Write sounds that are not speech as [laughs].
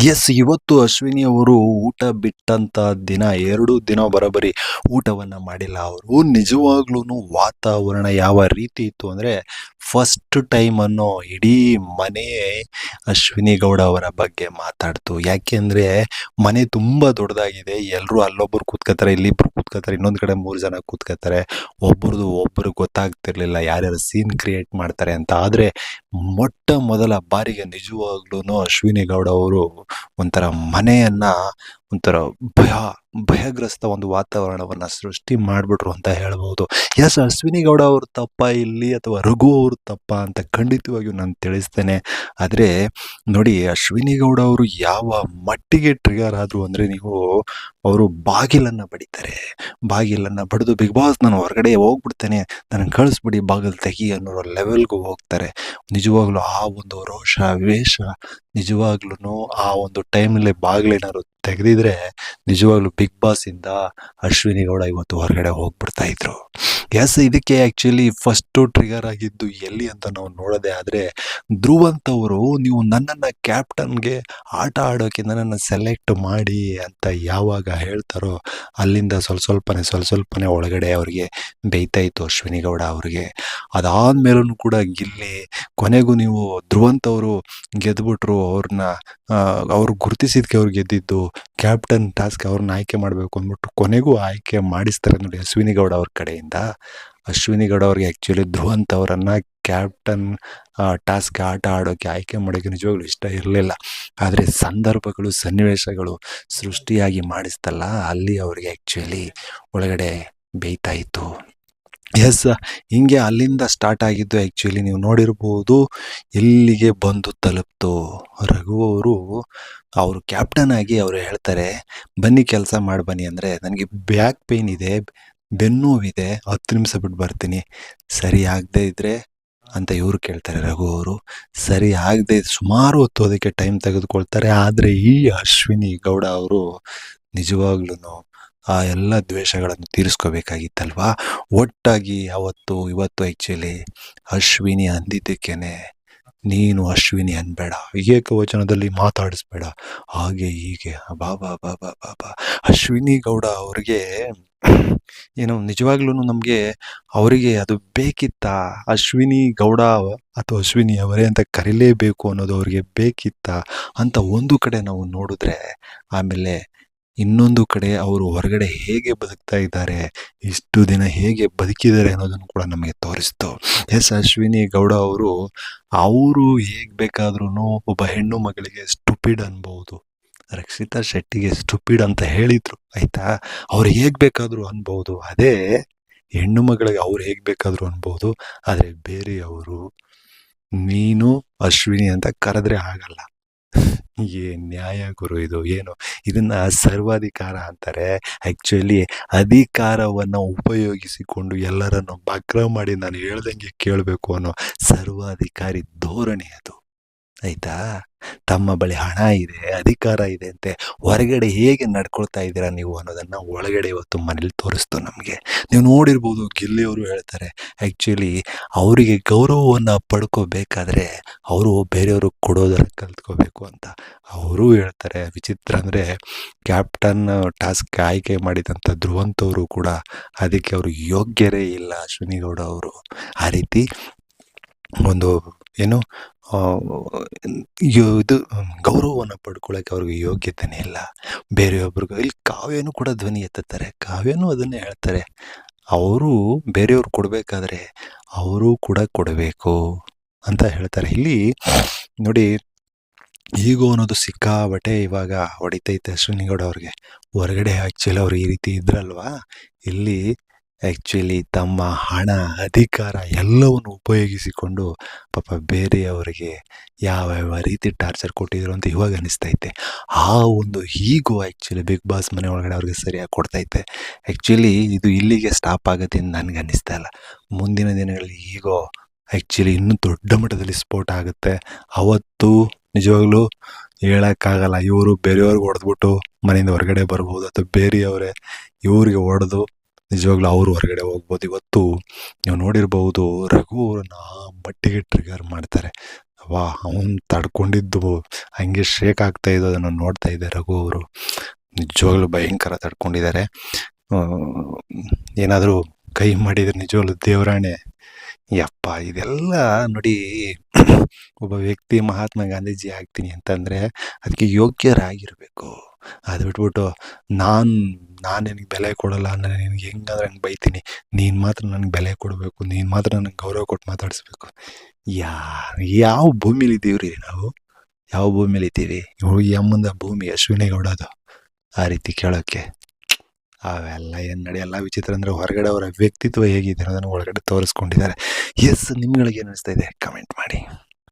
S ಇವತ್ತು ಅಶ್ವಿನಿ ಅವರು ಊಟ ಬಿಟ್ಟಂತ ದಿನ, ಎರಡು ದಿನ ಬರೋಬ್ಬರಿ ಊಟವನ್ನ ಮಾಡಿಲ್ಲ. ಅವರು ನಿಜವಾಗ್ಲೂ ವಾತಾವರಣ ಯಾವ ರೀತಿ ಇತ್ತು ಅಂದ್ರೆ ಫಸ್ಟ್ ಟೈಮ್ ಅನ್ನೋ ಇಡೀ ಮನೆ ಅಶ್ವಿನಿ ಗೌಡ ಅವರ ಬಗ್ಗೆ ಮಾತಾಡ್ತು. ಯಾಕೆಂದ್ರೆ ಮನೆ ತುಂಬಾ ದೊಡ್ಡದಾಗಿದೆ. ಎಲ್ಲರೂ ಅಲ್ಲೊಬ್ರು ಕೂತ್ಕೋತಾರೆ ಇಲ್ಲಿಬ್ಬರು ಕೂತ್ಕೋತಾರೆ ಇನ್ನೊಂದು ಕಡೆ ಮೂರು ಜನ ಕೂತ್ಕೋತಾರೆ ಒಬ್ಬರದು ಒಬ್ಬರು ಗೊತ್ತಾಗ್ತಿರ್ಲಿಲ್ಲ, ಯಾರ್ಯಾರು ಸೀನ್ ಕ್ರಿಯೇಟ್ ಮಾಡ್ತಾರೆ ಅಂತ. ಆದ್ರೆ, ಮೊಟ್ಟ ಮೊದಲ ಬಾರಿಗೆ ನಿಜವಾಗ್ಲೂ ಅಶ್ವಿನಿ ಗೌಡ ಅವರು ಒಂಥರ ಮನೆಯನ್ನ ಒಂಥರ ಭಯ, ಭಯಗ್ರಸ್ತ ಒಂದು ವಾತಾವರಣವನ್ನ ಸೃಷ್ಟಿ ಮಾಡ್ಬಿಟ್ರು ಅಂತ ಹೇಳ್ಬೋದು. ಎಸ್, ಅಶ್ವಿನಿ ಗೌಡ ಅವ್ರ ತಪ್ಪ ಇಲ್ಲಿ ಅಥವಾ ರಘು ಅವ್ರ ತಪ್ಪ ಅಂತ ಖಂಡಿತವಾಗಿಯೂ ನಾನು ತಿಳಿಸ್ತೇನೆ. ಆದರೆ ನೋಡಿ ಅಶ್ವಿನಿ ಗೌಡ ಅವರು ಯಾವ ಮಟ್ಟಿಗೆ ಟ್ರಿಗರ್ ಆದರು ಅಂದರೆ ನೀವು ಅವರು ಬಾಗಿಲನ್ನು ಬಡಿತಾರೆ. ಬಾಗಿಲನ್ನು ಬಡಿದು ಬಿಗ್ ಬಾಸ್ ನಾನು ಹೊರಗಡೆ ಹೋಗ್ಬಿಡ್ತೇನೆ. ನನಗೆ ಕಳಿಸ್ಬಿಡಿ ಬಾಗಿಲು ತೆಗಿ ಅನ್ನೋ ಲೆವೆಲ್ಗೂ ಹೋಗ್ತಾರೆ. ನಿಜವಾಗ್ಲೂ ಆ ಒಂದು ರೋಷ, ವೇಷ ನಿಜವಾಗ್ಲೂ ಆ ಒಂದು ಟೈಮಲ್ಲಿ ಬಾಗಿಲೇನಾದ್ರು ತೆಗೆದಿದ್ರೆ ನಿಜವಾಗ್ಲೂ ಬಿಗ್ ಬಾಸ್ ಇಂದ ಅಶ್ವಿನಿ ಗೌಡ ಇವತ್ತು ಹೊರಗಡೆ ಹೋಗ್ಬಿಡ್ತಾ ಇದ್ರು. ಎಸ್ ಇದಕ್ಕೆ ಆ್ಯಕ್ಚುಲಿ ಫಸ್ಟ್ ಟ್ರಿಗರ್ ಆಗಿದ್ದು ಎಲ್ಲಿ ಅಂತ ನಾವು ನೋಡೋದೇ ಆದರೆ ಧ್ರುವ್ ಅವರು ನೀವು ನನ್ನನ್ನು ಕ್ಯಾಪ್ಟನ್ಗೆ ಆಟ ಆಡೋಕೆ ನನ್ನನ್ನು ಸೆಲೆಕ್ಟ್ ಮಾಡಿ ಅಂತ ಯಾವಾಗ ಹೇಳ್ತಾರೋ ಅಲ್ಲಿಂದ ಸ್ವಲ್ಪ ಸ್ವಲ್ಪನೇ ಸ್ವಲ್ಪ ಸ್ವಲ್ಪನೇ ಒಳಗಡೆ ಅವ್ರಿಗೆ ಬೇಯ್ತಾ ಇತ್ತು ಅಶ್ವಿನಿ ಗೌಡ ಅವ್ರಿಗೆ. ಅದಾದ್ಮೇಲೂ ಕೂಡ ಗಿಲ್ಲಿ ಕೊನೆಗೂ ನೀವು ಧ್ರುವಂತವರು ಅವರು ಗೆದ್ಬಿಟ್ರು ಅವ್ರನ್ನ ಅವ್ರು ಗುರುತಿಸಿದ್ಕೆ ಅವ್ರು ಗೆದ್ದಿದ್ದು ಕ್ಯಾಪ್ಟನ್ ಟಾಸ್ಕ್ ಅವ್ರನ್ನ ಆಯ್ಕೆ ಮಾಡಬೇಕು ಅಂದ್ಬಿಟ್ಟು ಕೊನೆಗೂ ಆಯ್ಕೆ ಮಾಡಿಸ್ತಾರೆ ನೋಡಿ ಅಶ್ವಿನಿ ಗೌಡ ಅವ್ರ ಕಡೆಯಿಂದ. ಅಶ್ವಿನಿ ಗೌಡ ಅವ್ರಿಗೆ ಆ್ಯಕ್ಚುಲಿ ಧ್ರುವಂತ್ ಅವರನ್ನು ಕ್ಯಾಪ್ಟನ್ ಟಾಸ್ಕ್ ಆಟ ಆಡೋಕ್ಕೆ ಆಯ್ಕೆ ಮಾಡೋಕ್ಕೆ ನಿಜವಾಗ್ಲೂ ಇಷ್ಟ ಇರಲಿಲ್ಲ. ಆದರೆ ಸಂದರ್ಭಗಳು, ಸನ್ನಿವೇಶಗಳು ಸೃಷ್ಟಿಯಾಗಿ ಮಾಡಿಸ್ತಲ್ಲ, ಅಲ್ಲಿ ಅವ್ರಿಗೆ ಆ್ಯಕ್ಚುಲಿ ಒಳಗಡೆ ಬೇಯ್ತಾ ಇತ್ತು. ಎಸ್ ಹಿಂಗೆ ಅಲ್ಲಿಂದ ಸ್ಟಾರ್ಟ್ ಆಗಿದ್ದು ಆ್ಯಕ್ಚುಲಿ ನೀವು ನೋಡಿರ್ಬೋದು, ಎಲ್ಲಿಗೆ ಬಂದು ತಲುಪ್ತು. ರಘು ಅವರು ಅವರು ಕ್ಯಾಪ್ಟನ್ ಆಗಿ ಅವರು ಹೇಳ್ತಾರೆ, ಬನ್ನಿ ಕೆಲಸ ಮಾಡಿ ಬನ್ನಿ ಅಂದರೆ, ನನಗೆ ಬ್ಯಾಕ್ ಪೇಯ್ನ್ ಇದೆ. ಬೆನ್ನೋವಿದೆ. ಹತ್ತು ನಿಮಿಷ ಬಿಟ್ಟು ಬರ್ತೀನಿ. ಸರಿ ಆಗದೇ ಇದ್ರೆ ಅಂತ ಇವರು ಕೇಳ್ತಾರೆ ರಘು ಅವರು. ಸರಿ ಆಗದೆ ಸುಮಾರು ಹೊತ್ತೋದಕ್ಕೆ ಟೈಮ್ ತೆಗೆದುಕೊಳ್ತಾರೆ. ಆದರೆ ಈ ಅಶ್ವಿನಿ ಗೌಡ ಅವರು ನಿಜವಾಗ್ಲೂ ಆ ಎಲ್ಲ ದ್ವೇಷಗಳನ್ನು ತೀರಿಸ್ಕೋಬೇಕಾಗಿತ್ತಲ್ವಾ? ಒಟ್ಟಾಗಿ ಅವತ್ತು, ಇವತ್ತು ಆ್ಯಕ್ಚುಲಿ ಅಶ್ವಿನಿ ಅಂದಿದ್ದಕ್ಕೇನೆ ನೀನು ಅಶ್ವಿನಿ ಅನ್ಬೇಡ. ಏಕವಚನದಲ್ಲಿ ಮಾತಾಡಿಸ್ಬೇಡ. ಹಾಗೆ ಹೀಗೆ. ಬಾಬಾ ಬಾ ಬಾ ಬಾ ಬಾ ಬಾ. ಅಶ್ವಿನಿ ಗೌಡ ಅವ್ರಿಗೆ ಏನು ನಿಜವಾಗ್ಲೂ ನಮಗೆ ಅವರಿಗೆ ಅದು ಬೇಕಿತ್ತಾ ಅಶ್ವಿನಿ ಗೌಡ ಅಥವಾ ಅಶ್ವಿನಿ ಅವರೇ ಅಂತ ಕರೀಲೇಬೇಕು ಅನ್ನೋದು ಅವ್ರಿಗೆ ಬೇಕಿತ್ತಾ ಅಂತ ಒಂದು ಕಡೆ ನಾವು ನೋಡಿದ್ರೆ ಆಮೇಲೆ ಇನ್ನೊಂದು ಕಡೆ ಅವರು ಹೊರಗಡೆ ಹೇಗೆ ಬದುಕ್ತಾ ಇದ್ದಾರೆ, ಇಷ್ಟು ದಿನ ಹೇಗೆ ಬದುಕಿದ್ದಾರೆ ಅನ್ನೋದನ್ನು ಕೂಡ ನಮಗೆ ತೋರಿಸ್ತು. ಎಸ್, ಅಶ್ವಿನಿ ಗೌಡ ಅವರು ಅವರು ಹೇಗೆ ಬೇಕಾದ್ರೂ ಒಬ್ಬ ಹೆಣ್ಣು ಮಗಳಿಗೆ ಸ್ಟುಪಿಡ್ ಅನ್ಬಹುದು ರಕ್ಷಿತಾ ಶೆಟ್ಟಿಗೆ ಸ್ಟುಪಿಡ್ ಅಂತ ಹೇಳಿದ್ರು, ಆಯ್ತಾ? ಅವ್ರು ಹೇಗ್ ಬೇಕಾದರೂ ಅನ್ಬಹುದು ಅದೇ ಹೆಣ್ಣು ಮಗಳಿಗೆ ಅವ್ರು ಹೇಗ್ ಬೇಕಾದರೂ ಅನ್ಬೋದು. ಆದರೆ ಬೇರೆಯವರು, ನೀನು ಅಶ್ವಿನಿ ಅಂತ ಕರೆದ್ರೆ ಆಗಲ್ಲ. [laughs] ಏನ್ ನ್ಯಾಯ ಗುರು ಇದು, ಏನು? ಇದನ್ನ ಸರ್ವಾಧಿಕಾರ ಅಂತಾರೆ. ಆಕ್ಚುಲಿ ಅಧಿಕಾರವನ್ನ ಉಪಯೋಗಿಸಿಕೊಂಡು ಎಲ್ಲರನ್ನು ಬಕ್ರ ಮಾಡಿ ನಾನು ಹೇಳ್ದಂಗೆ ಕೇಳಬೇಕು ಅನ್ನೋ ಸರ್ವಾಧಿಕಾರಿ ಧೋರಣೆ ಅದು. ಆಯ್ತಾ? ತಮ್ಮ ಬಳಿ ಹಣ ಇದೆ, ಅಧಿಕಾರ ಇದೆ ಅಂತೆ, ಹೊರಗಡೆ ಹೇಗೆ ನಡ್ಕೊಳ್ತಾ ಇದ್ದೀರಾ ನೀವು ಅನ್ನೋದನ್ನು ಒಳಗಡೆ ಇವತ್ತು ಮನೇಲಿ ತೋರಿಸ್ತು ನಮಗೆ. ನೀವು ನೋಡಿರ್ಬೋದು ಗಿಲ್ಲಿಯವರು ಹೇಳ್ತಾರೆ ಆ್ಯಕ್ಚುಲಿ ಅವರಿಗೆ ಗೌರವವನ್ನು ಪಡ್ಕೋಬೇಕಾದ್ರೆ ಅವರು ಬೇರೆಯವರು ಕೊಡೋದನ್ನು ಕಲ್ತ್ಕೋಬೇಕು ಅಂತ. ಅವರು ಹೇಳ್ತಾರೆ, ವಿಚಿತ್ರ ಅಂದರೆ ಕ್ಯಾಪ್ಟನ್ ಟಾಸ್ಕ್ ಆಯ್ಕೆ ಮಾಡಿದಂಥ ಧ್ರುವಂತವರು ಕೂಡ ಅದಕ್ಕೆ ಅವರು ಯೋಗ್ಯರೇ ಇಲ್ಲ ಅಶ್ವಿನಿಗೌಡ ಅವರು. ಆ ರೀತಿ ಒಂದು, ಏನು ಇದು ಗೌರವವನ್ನು ಪಡ್ಕೊಳ್ಳೋಕೆ ಅವ್ರಿಗೆ ಯೋಗ್ಯತೆನೇ ಇಲ್ಲ. ಬೇರೆಯೊಬ್ರಿಗೂ, ಇಲ್ಲಿ ಕಾವ್ಯನೂ ಕೂಡ ಧ್ವನಿ ಎತ್ತುತ್ತಾರೆ. ಕಾವ್ಯನೂ ಅದನ್ನೇ ಹೇಳ್ತಾರೆ. ಅವರು ಬೇರೆಯವ್ರು ಕೊಡಬೇಕಾದ್ರೆ ಅವರು ಕೂಡ ಕೊಡಬೇಕು ಅಂತ ಹೇಳ್ತಾರೆ. ಇಲ್ಲಿ ನೋಡಿ, ಈಗೋ ಅನ್ನೋದು ಸಿಕ್ಕಾಬಟ್ಟೆ ಇವಾಗ ಹೊಡಿತೈತೆ ಶ್ರೀನಿಗೌಡ ಗೌಡ ಅವ್ರಿಗೆ. ಹೊರಗಡೆ ಆ್ಯಕ್ಚುಲಿ ಅವ್ರು ಈ ರೀತಿ ಇದ್ರಲ್ವಾ? ಇಲ್ಲಿ ಆ್ಯಕ್ಚುಲಿ ತಮ್ಮ ಹಣ, ಅಧಿಕಾರ ಎಲ್ಲವನ್ನು ಉಪಯೋಗಿಸಿಕೊಂಡು ಪಾಪ ಬೇರೆಯವರಿಗೆ ಯಾವ ಯಾವ ರೀತಿ ಟಾರ್ಚರ್ ಕೊಟ್ಟಿದ್ರು ಅಂತ ಇವಾಗ ಅನಿಸ್ತೈತೆ. ಆ ಒಂದು ಹೀಗೂ ಆ್ಯಕ್ಚುಲಿ ಬಿಗ್ ಬಾಸ್ ಮನೆ ಒಳಗಡೆ ಅವ್ರಿಗೆ ಸರಿಯಾಗಿ ಕೊಡ್ತೈತೆ. ಆ್ಯಕ್ಚುಲಿ ಇದು ಇಲ್ಲಿಗೆ ಸ್ಟಾಪ್ ಆಗುತ್ತೆ ಅಂತ ನನಗೆ ಅನ್ನಿಸ್ತಾ ಇಲ್ಲ. ಮುಂದಿನ ದಿನಗಳಲ್ಲಿ ಈಗೋ ಆ್ಯಕ್ಚುಲಿ ಇನ್ನೂ ದೊಡ್ಡ ಮಟ್ಟದಲ್ಲಿ ಸ್ಪೋರ್ಟ್ ಆಗುತ್ತೆ. ಅವತ್ತು ನಿಜವಾಗ್ಲೂ ಹೇಳೋಕ್ಕಾಗಲ್ಲ. ಇವರು ಬೇರೆಯವ್ರಿಗೆ ಹೊಡೆದ್ಬಿಟ್ಟು ಮನೆಯಿಂದ ಹೊರಗಡೆ ಬರ್ಬೋದು ಅಥವಾ ಬೇರೆಯವರೇ ಇವರಿಗೆ ಹೊಡೆದು ನಿಜವಾಗ್ಲೂ ಅವರು ಹೊರಗಡೆ ಹೋಗ್ಬೋದು. ಇವತ್ತು ನೀವು ನೋಡಿರ್ಬೋದು ರಘು ಅವ್ರನ್ನ ಆ ಮಟ್ಟಿಗೆ ಟ್ರಿಗರ್ ಮಾಡ್ತಾರೆ. ವಾ ಅವನು ತಡ್ಕೊಂಡಿದ್ದು ಹಂಗೆ ಶೇಕ್ ಆಗ್ತಾ ಇದ್ದದನ್ನು ನೋಡ್ತಾ ಇದ್ದೆ ರಘು ಅವರು. ನಿಜವಾಗ್ಲೂ ಭಯಂಕರ ತಡ್ಕೊಂಡಿದ್ದಾರೆ. ಏನಾದರೂ ಕೈ ಮಾಡಿದ್ರೆ ನಿಜವಾಗ್ಲೂ ದೇವರಾಣೆ. ಯಪ್ಪ, ಇದೆಲ್ಲ ನೋಡಿ [clears throat] ಒಬ್ಬ ವ್ಯಕ್ತಿ ಮಹಾತ್ಮ ಗಾಂಧೀಜಿ ಆಗ್ತೀನಿ ಅಂತಂದರೆ ಅದಕ್ಕೆ ಯೋಗ್ಯರಾಗಿರಬೇಕು. ಅದು ಬಿಟ್ಬಿಟ್ಟು ನಾನು ನಾನು ನಿನಗೆ ಬೆಲೆ ಕೊಡಲ್ಲ, ನಾನು ನಿನಗೆ ಹೆಂಗಾದ್ರೆ ಹಂಗೆ ಬೈತೀನಿ. ನೀನು ಮಾತ್ರ ನನಗೆ ಬೆಲೆ ಕೊಡಬೇಕು, ನೀನು ಮಾತ್ರ ನನಗೆ ಗೌರವ ಕೊಟ್ಟು ಮಾತಾಡಿಸ್ಬೇಕು. ಯಾ ಯಾವ ಭೂಮಿಲಿ ಇದ್ದೀವಿ ರೀ ನಾವು? ಯಾವ ಭೂಮಿಲಿ ಇದ್ದೀವಿ? ಹುಡುಗಿ ಅಮ್ಮಂದ ಭೂಮಿ ಅಶ್ವಿನಿ ಗೌಡದು ಆ ರೀತಿ ಕೇಳೋಕ್ಕೆ. ಅವೆಲ್ಲ ಏನು ನಡೆಯಲ್ಲ, ವಿಚಿತ್ರ ಅಂದರೆ ಹೊರಗಡೆ ಅವರ ವ್ಯಕ್ತಿತ್ವ ಹೇಗಿದೆ ಅನ್ನೋದನ್ನು ಒಳಗಡೆ ತೋರಿಸ್ಕೊಂಡಿದ್ದಾರೆ. ಎಸ್ ನಿಮ್ಗಳಿಗೆ ಏನು ಅನಿಸ್ತಾ ಇದೆ? ಕಮೆಂಟ್ ಮಾಡಿ.